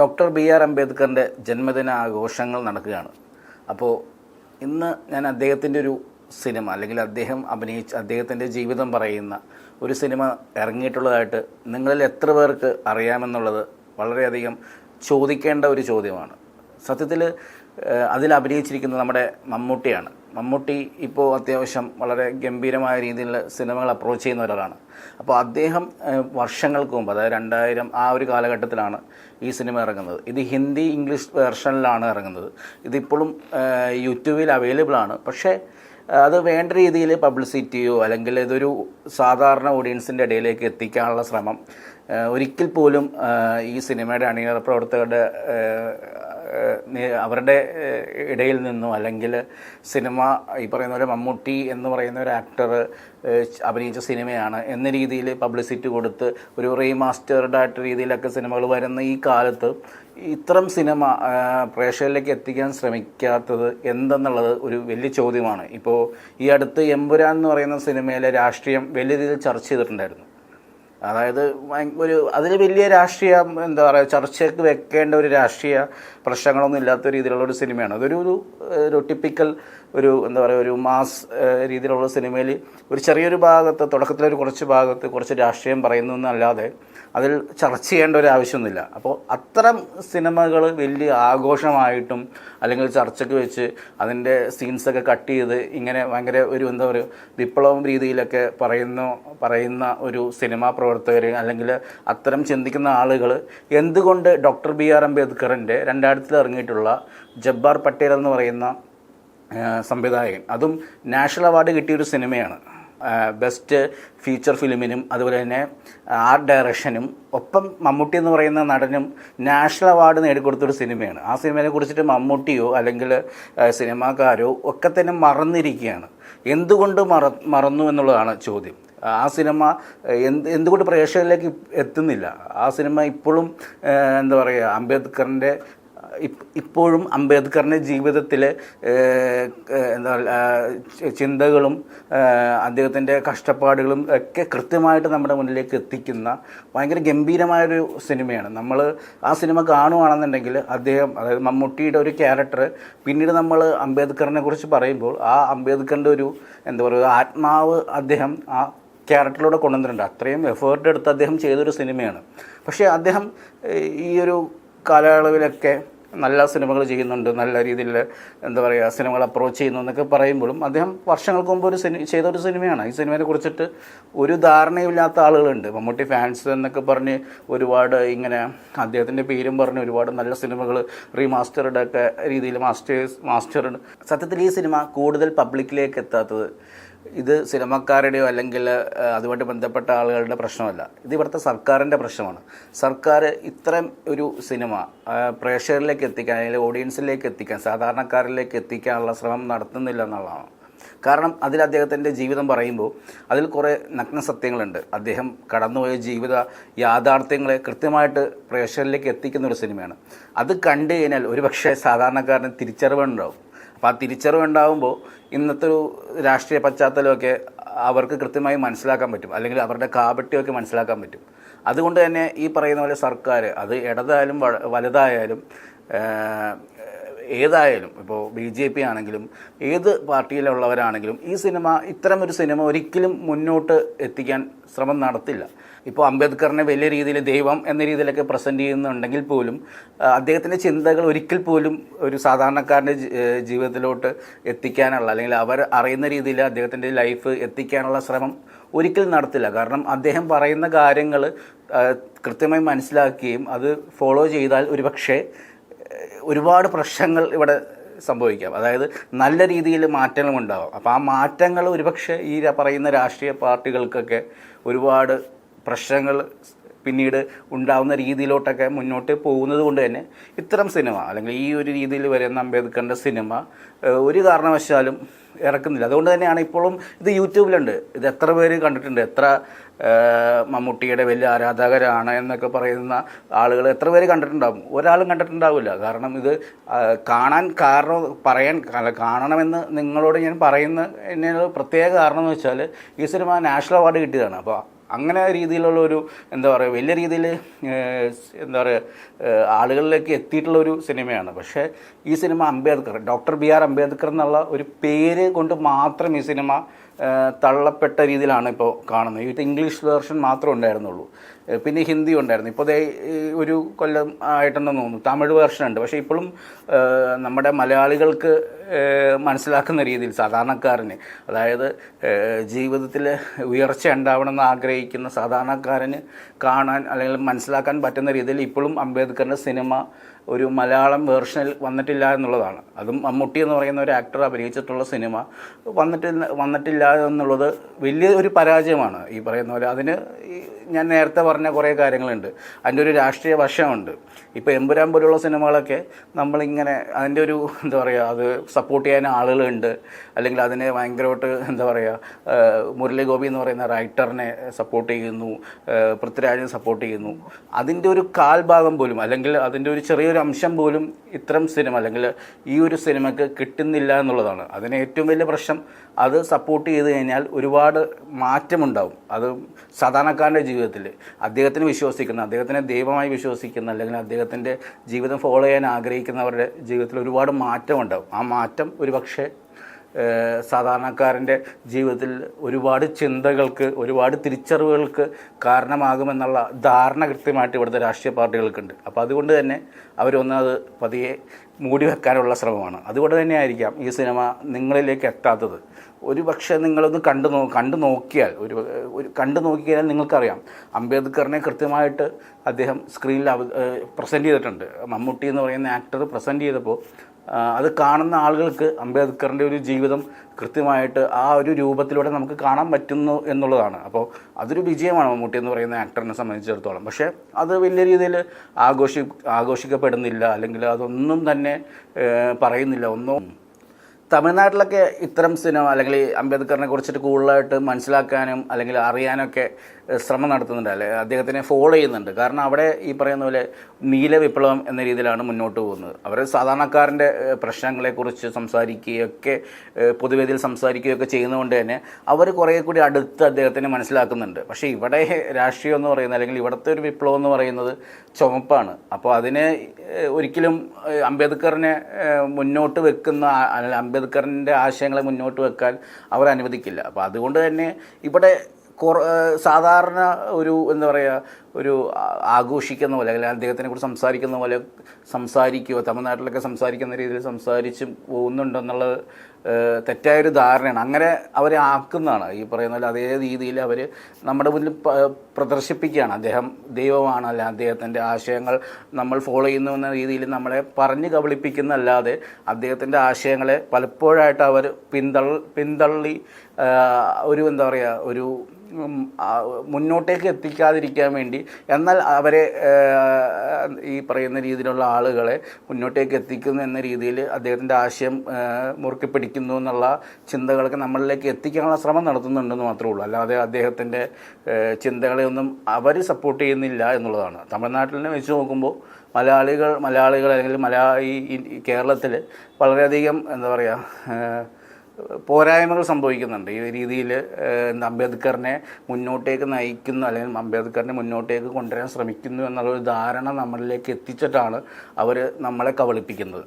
Doctor B R അംബേദ്കറിന്റെ ജന്മദിന ആഘോഷങ്ങൾ നടക്കുകയാണ്. അപ്പോൾ ഇന്ന് ഞാൻ അദ്ദേഹത്തിന്റെ ഒരു സിനിമ അല്ലെങ്കിൽ അദ്ദേഹം അഭിനയിച്ച അദ്ദേഹത്തിന്റെ ജീവിതം പറയുന്ന ഒരു സിനിമ ഇറങ്ങിയിട്ടുള്ളതായിട്ട് നിങ്ങളിൽ എത്ര പേർക്ക് അറിയാമെന്നുള്ളത് വളരെയധികം ചോദിക്കേണ്ട ഒരു ചോദ്യമാണ്. സത്യത്തിൽ അതിൽ അഭിനയിച്ചിരിക്കുന്നത് നമ്മുടെ മമ്മൂട്ടിയാണ്. മമ്മൂട്ടി ഇപ്പോൾ അത്യാവശ്യം വളരെ ഗംഭീരമായ രീതിയിൽ സിനിമകൾ അപ്രോച്ച് ചെയ്യുന്ന ഒരാളാണ്. അപ്പോൾ അദ്ദേഹം വർഷങ്ങൾക്ക് മുമ്പ് അതായത് രണ്ടായിരം ആ ഒരു കാലഘട്ടത്തിലാണ് ഈ സിനിമ ഇറങ്ങുന്നത്. ഇത് ഹിന്ദി ഇംഗ്ലീഷ് വേർഷനിലാണ് ഇറങ്ങുന്നത്. ഇതിപ്പോഴും യൂട്യൂബിൽ അവൈലബിൾ ആണ്. പക്ഷേ അത് വേണ്ട രീതിയിൽ പബ്ലിസിറ്റിയോ അല്ലെങ്കിൽ ഇതൊരു സാധാരണ ഓഡിയൻസിന്റെ ഇടയിലേക്ക് എത്തിക്കാനുള്ള ശ്രമം ഒരിക്കൽ പോലും ഈ സിനിമയുടെ അണിയറ പ്രവർത്തകരുടെ അവരുടെ ഇടയിൽ നിന്നോ അല്ലെങ്കിൽ സിനിമ ഈ പറയുന്ന പോലെ മമ്മൂട്ടി എന്ന് പറയുന്ന ഒരു ആക്ടർ അഭിനയിച്ച സിനിമയാണ് എന്ന രീതിയിൽ പബ്ലിസിറ്റി കൊടുത്ത് ഒരു റീമാസ്റ്റേർഡ് ആയിട്ട് രീതിയിലൊക്കെ സിനിമകൾ വരുന്ന ഈ കാലത്ത് ഇത്തരം സിനിമ പ്രേക്ഷകരിലേക്ക് എത്തിക്കാൻ ശ്രമിക്കാത്തത് എന്തെന്നുള്ളത് ഒരു വലിയ ചോദ്യമാണ്. ഇപ്പോൾ ഈ അടുത്ത് എമ്പുരാൻ എന്ന് പറയുന്ന സിനിമയിലെ രാഷ്ട്രീയം വലിയ രീതിയിൽ ചർച്ച ചെയ്തിട്ടുണ്ടായിരുന്നു. അതായത് ഒരു അതിൽ വലിയ രാഷ്ട്രീയ എന്താ പറയുക ചർച്ചയ്ക്ക് വെക്കേണ്ട ഒരു രാഷ്ട്രീയ പ്രശ്നങ്ങളൊന്നും ഇല്ലാത്ത രീതിയിലുള്ള ഒരു സിനിമയാണ്. അതൊരു ഒരു ടിപ്പിക്കൽ ഒരു എന്താ പറയുക ഒരു മാസ് രീതിയിലുള്ള സിനിമയിൽ ഒരു ചെറിയൊരു ഭാഗത്ത് തുടക്കത്തിലൊരു കുറച്ച് ഭാഗത്ത് കുറച്ച് രാഷ്ട്രീയം പറയുന്നു എന്നല്ലാതെ അതിൽ ചർച്ച ചെയ്യേണ്ട ഒരു ആവശ്യമൊന്നുമില്ല. അപ്പോൾ അത്തരം സിനിമകൾ വലിയ ആഘോഷമായിട്ടും അല്ലെങ്കിൽ ചർച്ചയ്ക്ക് വെച്ച് അതിന്റെ സീൻസൊക്കെ കട്ട് ചെയ്ത് ഇങ്ങനെ ഭയങ്കര ഒരു എന്താ പറയുക വിപ്ലവം രീതിയിലൊക്കെ പറയുന്നു പറയുന്ന ഒരു സിനിമാ പ്രവർത്തകർ അല്ലെങ്കിൽ അത്തരം ചിന്തിക്കുന്ന ആളുകൾ എന്തുകൊണ്ട് ഡോക്ടർ ബി ആർ അംബേദ്കറിന്റെ രണ്ടായിരത്തിൽ ഇറങ്ങിയിട്ടുള്ള ജബ്ബാർ പട്ടേൽ എന്ന് പറയുന്ന സംവിധായകൻ. അതും നാഷണൽ അവാർഡ് കിട്ടിയൊരു സിനിമയാണ്. ബെസ്റ്റ് ഫീച്ചർ ഫിലിമിനും അതുപോലെ തന്നെ ആർട്ട് ഡയറക്ഷനും ഒപ്പം മമ്മൂട്ടി എന്ന് പറയുന്ന നടനും നാഷണൽ അവാർഡ് നേടിക്കൊടുത്തൊരു സിനിമയാണ്. ആ സിനിമയെ കുറിച്ചിട്ട് മമ്മൂട്ടിയോ അല്ലെങ്കിൽ സിനിമാക്കാരോ ഒക്കെ തന്നെ മറന്നിരിക്കുകയാണ്. എന്തുകൊണ്ട് മറ മറന്നു എന്നുള്ളതാണ് ചോദ്യം. ആ സിനിമ എന്ത് എന്തുകൊണ്ട് പ്രേക്ഷകരിലേക്ക് എത്തുന്നില്ല? ആ സിനിമ ഇപ്പോഴും എന്താ പറയുക അംബേദ്കറിന്റെ ഇപ്പോഴും അംബേദ്കറിന്റെ ജീവിതത്തിലെ എന്താ ചിന്തകളും അദ്ദേഹത്തിന്റെ കഷ്ടപ്പാടുകളും ഒക്കെ കൃത്യമായിട്ട് നമ്മുടെ മുന്നിലേക്ക് എത്തിക്കുന്ന ഭയങ്കര ഗംഭീരമായൊരു സിനിമയാണ്. നമ്മൾ ആ സിനിമ കാണുകയാണെന്നുണ്ടെങ്കിൽ അദ്ദേഹം അതായത് മമ്മൂട്ടിയുടെ ഒരു ക്യാരക്ടർ പിന്നീട് നമ്മൾ അംബേദ്കറിനെ കുറിച്ച് പറയുമ്പോൾ ആ അംബേദ്കറിന്റെ ഒരു എന്താ പറയുക ആത്മാവ് അദ്ദേഹം ആ ക്യാരക്ടറിലൂടെ കൊണ്ടുവന്നിട്ടുണ്ട്. അത്രയും എഫേർട്ട് എടുത്ത് അദ്ദേഹം ചെയ്തൊരു സിനിമയാണ്. പക്ഷേ അദ്ദേഹം ഈ ഒരു കാലയളവിലൊക്കെ നല്ല സിനിമകൾ ചെയ്യുന്നുണ്ട് നല്ല രീതിയിൽ എന്താ പറയുക സിനിമകൾ അപ്രോച്ച് ചെയ്യുന്നു എന്നൊക്കെ പറയുമ്പോഴും അദ്ദേഹം വർഷങ്ങൾക്ക് മുമ്പ് ഒരു സിനി ചെയ്ത ഒരു സിനിമയാണ്. ഈ സിനിമയെ കുറിച്ചിട്ട് ഒരു ധാരണയില്ലാത്ത ആളുകളുണ്ട്. മമ്മൂട്ടി ഫാൻസ് എന്നൊക്കെ പറഞ്ഞ് ഒരുപാട് ഇങ്ങനെ അദ്ദേഹത്തിന്റെ പേരും പറഞ്ഞ് ഒരുപാട് നല്ല സിനിമകൾ റീമാസ്റ്ററുടെ ഒക്കെ രീതിയിൽ മാസ്റ്റേഴ്സ് മാസ്റ്റർ സത്യത്തിൽ ഈ സിനിമ കൂടുതൽ പബ്ലിക്കിലേക്ക് എത്താത്തത് ഇത് സിനിമക്കാരുടെയോ അല്ലെങ്കിൽ അതുമായിട്ട് ബന്ധപ്പെട്ട ആളുകളുടെ പ്രശ്നമല്ല. ഇത് ഇവിടുത്തെ സർക്കാരിന്റെ പ്രശ്നമാണ്. സർക്കാർ ഇത്തരം ഒരു സിനിമ പ്രേക്ഷകരിലേക്ക് എത്തിക്കാൻ അല്ലെങ്കിൽ ഓഡിയൻസിലേക്ക് എത്തിക്കാൻ സാധാരണക്കാരിലേക്ക് എത്തിക്കാനുള്ള ശ്രമം നടത്തുന്നില്ല എന്നുള്ളതാണ്. കാരണം അതിൽ അദ്ദേഹത്തിന്റെ ജീവിതം പറയുമ്പോൾ അതിൽ കുറേ നഗ്ന സത്യങ്ങളുണ്ട്. അദ്ദേഹം കടന്നുപോയ ജീവിത യാഥാർത്ഥ്യങ്ങളെ കൃത്യമായിട്ട് പ്രേക്ഷകരിലേക്ക് എത്തിക്കുന്ന ഒരു സിനിമയാണ്. അത് കണ്ടു കഴിഞ്ഞാൽ ഒരുപക്ഷെ സാധാരണക്കാരന് തിരിച്ചറിവുണ്ടാവും. അപ്പോൾ ആ തിരിച്ചറിവുണ്ടാകുമ്പോൾ ഇന്നത്തെ ഒരു രാഷ്ട്രീയ പശ്ചാത്തലമൊക്കെ അവർക്ക് കൃത്യമായി മനസ്സിലാക്കാൻ പറ്റും. അല്ലെങ്കിൽ അവരുടെ കാപട്യമൊക്കെ മനസ്സിലാക്കാൻ പറ്റും. അതുകൊണ്ട് തന്നെ ഈ പറയുന്ന പോലെ സർക്കാർ അത് ഇടതായാലും വലുതായാലും ഏതായാലും ഇപ്പോൾ ബി ജെ പി ആണെങ്കിലും ഏത് പാർട്ടിയിലുള്ളവരാണെങ്കിലും ഈ സിനിമ ഇത്തരമൊരു സിനിമ ഒരിക്കലും മുന്നോട്ട് എത്തിക്കാൻ ശ്രമം നടത്തില്ല. ഇപ്പോൾ അംബേദ്കറിനെ വലിയ രീതിയിൽ ദൈവം എന്ന രീതിയിലൊക്കെ പ്രസന്റ് ചെയ്യുന്നുണ്ടെങ്കിൽ പോലും അദ്ദേഹത്തിന്റെ ചിന്തകൾ ഒരിക്കൽ പോലും ഒരു സാധാരണക്കാരന്റെ ജീവിതത്തിലോട്ട് എത്തിക്കാനുള്ള അല്ലെങ്കിൽ അവർ അറിയുന്ന രീതിയിൽ അദ്ദേഹത്തിന്റെ ലൈഫ് എത്തിക്കാനുള്ള ശ്രമം ഒരിക്കലും നടത്തില്ല. കാരണം അദ്ദേഹം പറയുന്ന കാര്യങ്ങൾ കൃത്യമായി മനസ്സിലാക്കുകയും അത് ഫോളോ ചെയ്താൽ ഒരുപക്ഷെ ഒരുപാട് പ്രശ്നങ്ങൾ ഇവിടെ സംഭവിക്കാം. അതായത് നല്ല രീതിയിൽ മാറ്റങ്ങളും ഉണ്ടാവാം. അപ്പോൾ ആ മാറ്റങ്ങൾ ഒരുപക്ഷെ ഈ പറയുന്ന രാഷ്ട്രീയ പാർട്ടികൾക്കൊക്കെ ഒരുപാട് പ്രശ്നങ്ങൾ പിന്നീട് ഉണ്ടാവുന്ന രീതിയിലോട്ടൊക്കെ മുന്നോട്ട് പോകുന്നത് കൊണ്ട് തന്നെ ഇത്തരം സിനിമ അല്ലെങ്കിൽ ഈ ഒരു രീതിയിൽ വരുന്ന അംബേദ്കറിന്റെ സിനിമ ഒരു കാരണവശാലും ഇറക്കുന്നില്ല. അതുകൊണ്ട് തന്നെയാണ് ഇപ്പോഴും ഇത് യൂട്യൂബിലുണ്ട്. ഇത് എത്ര പേര് കണ്ടിട്ടുണ്ട്? എത്ര മമ്മൂട്ടിയുടെ വലിയ ആരാധകരാണ് എന്നൊക്കെ പറയുന്ന ആളുകൾ എത്ര പേര് കണ്ടിട്ടുണ്ടാകും ഒരാളും കണ്ടിട്ടുണ്ടാവില്ല. കാരണം ഇത് കാണാൻ കാരണം പറയാൻ കാണണമെന്ന് നിങ്ങളോട് ഞാൻ പറയുന്ന എന്നൊരു പ്രത്യേക കാരണം എന്ന് വെച്ചാൽ ഈ സിനിമ നാഷണൽ അവാർഡ് കിട്ടിയതാണ്. അപ്പോൾ അങ്ങനെ രീതിയിലുള്ള ഒരു എന്താ പറയുക വലിയ രീതിയിൽ എന്താ പറയുക ആളുകളിലേക്ക് എത്തിയിട്ടുള്ള ഒരു സിനിമയാണ്. പക്ഷേ ഈ cinema Ambedkar doctor B R Ambedkar എന്നുള്ള ഒരു പേര് കൊണ്ട് മാത്രം ഈ സിനിമ തള്ളപ്പെട്ട രീതിയിലാണ് ഇപ്പോൾ കാണുന്നത്. ഇത് ഇംഗ്ലീഷ് വേർഷൻ മാത്രമേ ഉണ്ടായിരുന്നുള്ളൂ. പിന്നെ ഹിന്ദി ഉണ്ടായിരുന്നു. ഇപ്പോൾ ഒരു കൊല്ലം ആയിട്ടുണ്ടെന്ന് തോന്നുന്നു. തമിഴ് വേർഷൻ ഉണ്ട്. പക്ഷേ ഇപ്പോഴും നമ്മുടെ മലയാളികൾക്ക് മനസ്സിലാക്കുന്ന രീതിയിൽ സാധാരണക്കാരന് അതായത് ജീവിതത്തിൽ ഉയർച്ച ഉണ്ടാവണമെന്ന് ആഗ്രഹിക്കുന്ന സാധാരണക്കാരന് കാണാൻ അല്ലെങ്കിൽ മനസ്സിലാക്കാൻ പറ്റുന്ന രീതിയിൽ ഇപ്പോഴും അംബേദ്കറിന്റെ സിനിമ ഒരു മലയാളം വേർഷനിൽ വന്നിട്ടില്ല എന്നുള്ളതാണ്. അതും മമ്മൂട്ടി എന്ന് പറയുന്ന ഒരു ആക്ടർ അഭിനയിച്ചിട്ടുള്ള സിനിമ വന്നിട്ട് വന്നിട്ടില്ല എന്നുള്ളത് വലിയ ഒരു പരാജയമാണ്. ഈ പറയുന്ന പോലെ അതിന് ഞാൻ നേരത്തെ പറഞ്ഞ കുറേ കാര്യങ്ങളുണ്ട്. അതിന്റെ ഒരു രാഷ്ട്രീയ വശമുണ്ട്. ഇപ്പോൾ എമ്പുരാൻ പോലുള്ള സിനിമകളൊക്കെ നമ്മളിങ്ങനെ അതിന്റെ ഒരു എന്താ പറയുക അത് സപ്പോർട്ട് ചെയ്യാൻ ആളുകളുണ്ട്. അല്ലെങ്കിൽ അതിനെ ഭയങ്കരമായിട്ട് എന്താ പറയുക മുരളി ഗോപി എന്ന് പറയുന്ന റൈറ്ററിനെ സപ്പോർട്ട് ചെയ്യുന്നു പൃഥ്വിരാജിനെ സപ്പോർട്ട് ചെയ്യുന്നു. അതിന്റെ ഒരു കാൽഭാഗം പോലും അല്ലെങ്കിൽ അതിന്റെ ഒരു ചെറിയൊരു അംശം പോലും ഇത്തരം സിനിമ അല്ലെങ്കിൽ ഈ ഒരു സിനിമയ്ക്ക് കിട്ടുന്നില്ല എന്നുള്ളതാണ്. അതിന് ഏറ്റവും വലിയ പ്രശ്നം അത് സപ്പോർട്ട് ചെയ്ത് കഴിഞ്ഞാൽ ഒരുപാട് മാറ്റമുണ്ടാവും. അത് സാധാരണക്കാരന്റെ ജീവിതത്തിൽ അദ്ദേഹത്തിന് വിശ്വസിക്കുന്ന അദ്ദേഹത്തിനെ ദൈവമായി വിശ്വസിക്കുന്ന അല്ലെങ്കിൽ അദ്ദേഹത്തിന്റെ ജീവിതം ഫോളോ ചെയ്യാൻ ആഗ്രഹിക്കുന്നവരുടെ ജീവിതത്തിൽ ഒരുപാട് മാറ്റമുണ്ടാവും. ആ മാറ്റം ഒരു പക്ഷേ ഏഹ് സാധാരണക്കാരന്റെ ജീവിതത്തിൽ ഒരുപാട് ചിന്തകൾക്ക് ഒരുപാട് തിരിച്ചറിവുകൾക്ക് കാരണമാകുമെന്നുള്ള ധാരണ കൃത്യമായിട്ട് ഇവിടുത്തെ രാഷ്ട്രീയ പാർട്ടികൾക്കുണ്ട്. അപ്പോൾ അതുകൊണ്ട് തന്നെ അവരൊന്നത് പതിയെ മൂടി വെക്കാനുള്ള ശ്രമമാണ്. അതുകൊണ്ട് തന്നെ ആയിരിക്കാം ഈ സിനിമ നിങ്ങളിലേക്ക് എത്താത്തത്. ഒരു പക്ഷേ നിങ്ങളൊന്ന് കണ്ടു നോ കണ്ടു നോക്കിയാൽ ഒരു ഒരു കണ്ടു നോക്കിയാൽ നിങ്ങൾക്കറിയാം. അംബേദ്കറിനെ കൃത്യമായിട്ട് അദ്ദേഹം സ്ക്രീനിൽ അവ പ്രസന്റ് ചെയ്തിട്ടുണ്ട്. മമ്മൂട്ടി എന്ന് പറയുന്ന ആക്ടർ പ്രസന്റ് ചെയ്തപ്പോൾ അത് കാണുന്ന ആളുകൾക്ക് അംബേദ്കറിന്റെ ഒരു ജീവിതം കൃത്യമായിട്ട് ആ ഒരു രൂപത്തിലൂടെ നമുക്ക് കാണാൻ പറ്റുന്നു എന്നുള്ളതാണ്. അപ്പോൾ അതൊരു വിജയമാണ് മമ്മൂട്ടി എന്ന് പറയുന്ന ആക്ടറിനെ സംബന്ധിച്ചിടത്തോളം. പക്ഷേ അത് വലിയ രീതിയിൽ ആഘോഷി ആഘോഷിക്കപ്പെടുന്നില്ല. അല്ലെങ്കിൽ അതൊന്നും തന്നെ പറയുന്നില്ല. ഒന്നും തമിഴ്നാട്ടിലൊക്കെ ഇത്തരം സിനിമ അല്ലെങ്കിൽ അംബേദ്കറിനെ കുറിച്ചിട്ട് കൂടുതലായിട്ട് മനസ്സിലാക്കാനും അല്ലെങ്കിൽ അറിയാനൊക്കെ ശ്രമം നടത്തുന്നുണ്ട്. അല്ലെ അദ്ദേഹത്തിനെ ഫോളോ ചെയ്യുന്നുണ്ട്. കാരണം അവിടെ ഈ പറയുന്ന പോലെ നീല വിപ്ലവം എന്ന രീതിയിലാണ് മുന്നോട്ട് പോകുന്നത്. അവർ സാധാരണക്കാരന്റെ പ്രശ്നങ്ങളെക്കുറിച്ച് സംസാരിക്കുകയൊക്കെ പൊതുവേദിയിൽ സംസാരിക്കുകയൊക്കെ ചെയ്യുന്നതുകൊണ്ട് തന്നെ അവർ കുറേ കൂടി അടുത്ത് അദ്ദേഹത്തിനെ മനസ്സിലാക്കുന്നുണ്ട്. പക്ഷേ ഇവിടെ രാഷ്ട്രീയം എന്ന് പറയുന്നത് അല്ലെങ്കിൽ ഇവിടുത്തെ ഒരു വിപ്ലവം എന്ന് പറയുന്നത് ചുമപ്പാണ്. അപ്പോൾ അതിനെ ഒരിക്കലും അംബേദ്കറിനെ മുന്നോട്ട് വെക്കുന്ന അല്ല അംബേദ്കറിന്റെ ആശയങ്ങളെ മുന്നോട്ട് വെക്കാൻ അവർ അനുവദിക്കില്ല. അപ്പോൾ അതുകൊണ്ട് തന്നെ ഇവിടെ സാധാരണ ഒരു എന്താ പറയുക ഒരു ആഘോഷിക്കുന്ന പോലെ അല്ലെങ്കിൽ അദ്ദേഹത്തിനെ കുറിച്ച് സംസാരിക്കുന്ന പോലെ സംസാരിക്കുകയോ തമിഴ്നാട്ടിലൊക്കെ സംസാരിക്കുന്ന രീതിയിൽ സംസാരിച്ച് പോകുന്നുണ്ടെന്നുള്ളത് തെറ്റായൊരു ധാരണയാണ്. അങ്ങനെ അവരെ ആക്കുന്നതാണ്. ഈ പറയുന്ന പോലെ അതേ രീതിയിൽ അവർ നമ്മുടെ മുന്നിൽ പ്രദർശിപ്പിക്കുകയാണ്. അദ്ദേഹം ദൈവമാണ് അല്ല അദ്ദേഹത്തിന്റെ ആശയങ്ങൾ നമ്മൾ ഫോളോ ചെയ്യുന്നു എന്ന രീതിയിൽ നമ്മളെ പറഞ്ഞ് കബളിപ്പിക്കുന്നല്ലാതെ അദ്ദേഹത്തിന്റെ ആശയങ്ങളെ പലപ്പോഴായിട്ട് അവർ പിന്തൾ പിന്തള്ളി ഒരു എന്താ പറയുക ഒരു മുന്നോട്ടേക്ക് എത്തിക്കാതിരിക്കാൻ വേണ്ടി എന്നാൽ അവരെ പറയുന്ന രീതിയിലുള്ള ആളുകളെ മുന്നോട്ടേക്ക് എത്തിക്കുന്നു എന്ന രീതിയിൽ അദ്ദേഹത്തിന്റെ ആശയം മുറുക്കി പിടിക്കുന്നു എന്നുള്ള ചിന്തകളൊക്കെ നമ്മളിലേക്ക് എത്തിക്കാനുള്ള ശ്രമം നടത്തുന്നുണ്ടെന്ന് മാത്രമേ ഉള്ളൂ. അല്ലാതെ അദ്ദേഹത്തിന്റെ ചിന്തകളെ ഒന്നും അവർ സപ്പോർട്ട് ചെയ്യുന്നില്ല എന്നുള്ളതാണ്. തമിഴ്നാട്ടിലിനെ വെച്ച് നോക്കുമ്പോൾ മലയാളികൾ മലയാളികൾ അല്ലെങ്കിൽ മലയാ ഈ കേരളത്തിൽ വളരെയധികം എന്താ പറയുക പോരായ്മകൾ സംഭവിക്കുന്നുണ്ട്. ഈ രീതിയിൽ അംബേദ്കറിനെ മുന്നോട്ടേക്ക് നയിക്കുന്നു അല്ലെങ്കിൽ അംബേദ്കറിനെ മുന്നോട്ടേക്ക് കൊണ്ടുവരാൻ ശ്രമിക്കുന്നു എന്നുള്ള ഒരു ധാരണ നമ്മളിലേക്ക് എത്തിച്ചിട്ടാണ് അവർ നമ്മളെ കബളിപ്പിക്കുന്നത്.